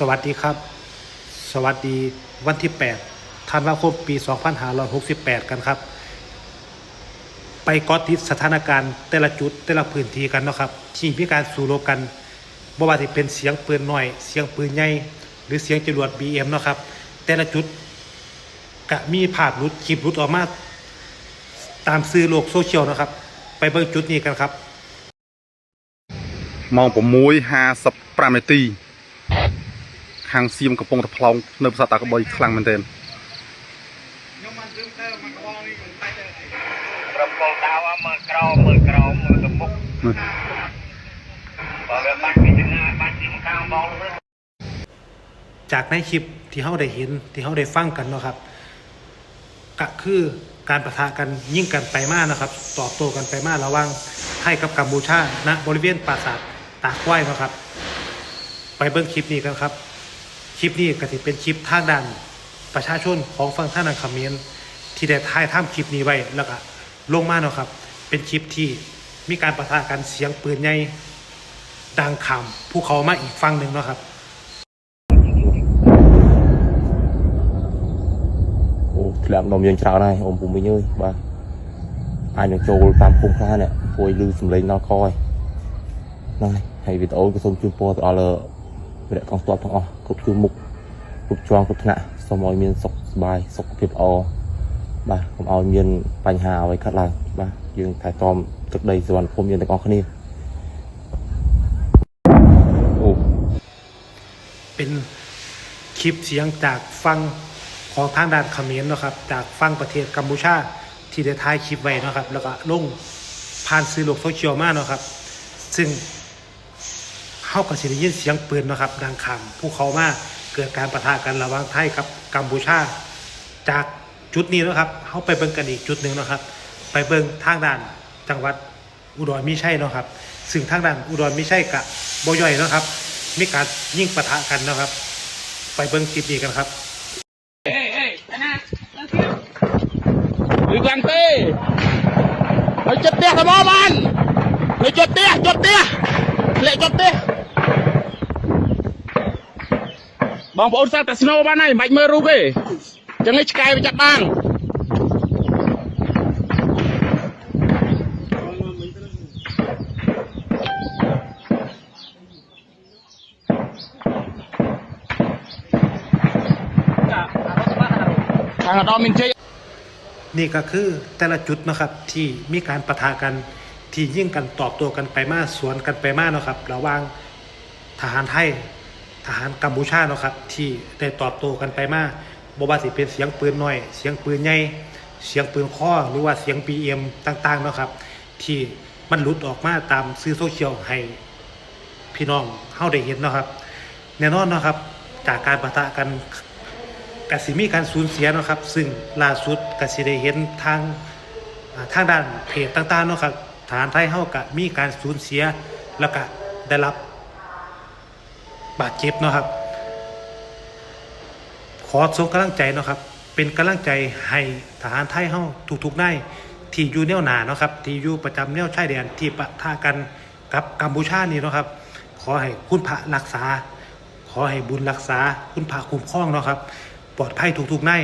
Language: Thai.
สวัสดีครับ สวัสดีวันที่ 8 ธันวาคมปี 2568 กันครับ ไปกอติดสถานการณ์แต่ละจุดแต่ละพื้นที่กันนะครับ ที่มีการสู้รบกันบ่ว่าจะเป็นเสียงปืนหน่อย เสียงปืนใหญ่หรือเสียงจรวด BM นะครับ แต่ละจุดกะมีภาพรุดคลิปรุดออกมาตามซื้อโลกโซเชียลนะครับ ไปเบิ่งจุดนี้กันครับ มองผมมุ้ยฮาสปราเมตี้ ខាងសៀមកំពុងតែផ្លោងនៅប្រាសាទតាកបុយខ្លាំងមែនទែន ប្រពន្ធដៅមើលក្រោមមើលក្រោមមើលទៅមុខ នេះ បើវាបាច់ពីខាងណាបាច់ពីខាងបងទៅ จากในคลิปที่เขาได้เห็นที่เขาได้ฟังกันเนาะครับก็คือการประทะกันยิ่งกันไปมากนะครับตอบโต้กันไปมากระหว่างไทยกับกัมพูชาณบริเวณปราสาทตากว้ายเนาะครับ ไปเบิ้งคลิปนี้กันครับ คลิปนี้ก็จะเป็นคลิปทางด้านประชาชนของฝั่งท่านังคำเขมนที่ได้ถ่ายทำคลิปนี้ไว้แล้วก็ลงมาเนาะครับ เป็นคลิปที่มีการประทะกันเสียงปืนใหญ่ดังขำภูเขามาอีกฝั่งหนึ่งเนาะครับ អូធ្លាក់នំយើងច្រើនហើយអ៊ំពុំវិញអើយបាទអាចនឹងចូលតាមភូមិខ្លះនេះពួយលឺសំឡេងដល់កហើយហ្នឹងហើយហើយវីដេអូក៏សូមជូនពរទៅដល់វិ រៈកងទ័ពទាំងអស់គ្រប់ជួរមុខគ្រប់ជាន់គ្រប់ថ្នាក់សូមឲ្យមានសុខសប្បាយសុខភាពល្អបាទកុំឲ្យមានបញ្ហាអ្វីកើតឡើងបាទយើងថែទាំទឹកដីសវណ្ណភូមិយើងទាំងអស់គ្នាអូ เป็นคลิปเสียงจากฟังของทางด้านเขมรเนาะครับ จากฟังประเทศกัมพูชาที่ได้ถ่ายคลิปไว้เนาะครับ แล้วก็ลงผ่านสื่อโลกโซเชียลมาเนาะครับ ซึ่ง เข้ากับสิไงยินเสียงปืนนะครับ ดังคำผู้เขามาเกิดการประทะกันระหว่างไทยครับกัมพูชา จากจุดนี้นะครับเขาไปเบิ่งกันอีกจุดหนึ่งนะครับ ไปเบิ่งทางด้านจังหวัดอุดรมิใช่นะครับ ซึ่งทางด้านอุดรมิใช่กับบอย่อยนะครับมีการยิ่งประทะกันนะครับ ไปเบิ่งคลิปนี้กันครับเฮ้ยดูกันเต้ไปจดเตี้ยสมอมันไปจดเตี้ยจดเตี้ยเละจดเตี้ย បងប្អូនសាកតែស្នូបានហើយមិនបាច់មើលរូបទេចឹងឯងឆ្កែវាចាប់បានខាងអាដាមមានជ័យ นี่ก็คือแต่ละจุดเนาะครับที่มีการปะทะกันที่ยิ่งกันตอบโต้กันไปมาสวนกันไปมาเนาะครับ ระหว่างทหารไทย ทหารกัมพูชาเนาะครับที่ได้ตอบโต้กันไปมาบว่าสิเป็นเสียงปืนน้อย เสียงปืนใหญ่เสียงปืนข้อหรือว่าเสียง BM ต่างๆเนาะครับ ที่มันหลุดออกมาตามสื่อโซเชียลให้พี่น้องเฮาได้เห็นเนาะครับ แน่นอนเนาะครับจากการประทะกันกสิมีการสูญเสียเนาะครับ ซึ่งล่าสุดกสิได้เห็นทางทางด้านเพจต่างๆเนาะครับฐานไทยเฮากะมีการสูญเสียแล้วก็ได้รับ บาดเจ็บเนาะครับ ขอส่งกำลังใจเนาะครับ เป็นกำลังใจให้ทหารไทยเฮาทุกๆนายที่อยู่แนวหนาเนาะครับที่อยู่ประจำแนวชายแดนที่ปะทะกันกับกัมพูชานี่เนาะครับ ขอให้คุณพระรักษา ขอให้บุญรักษาคุณพระคุ้มครองเนาะครับ ปลอดภัยทุกๆนาย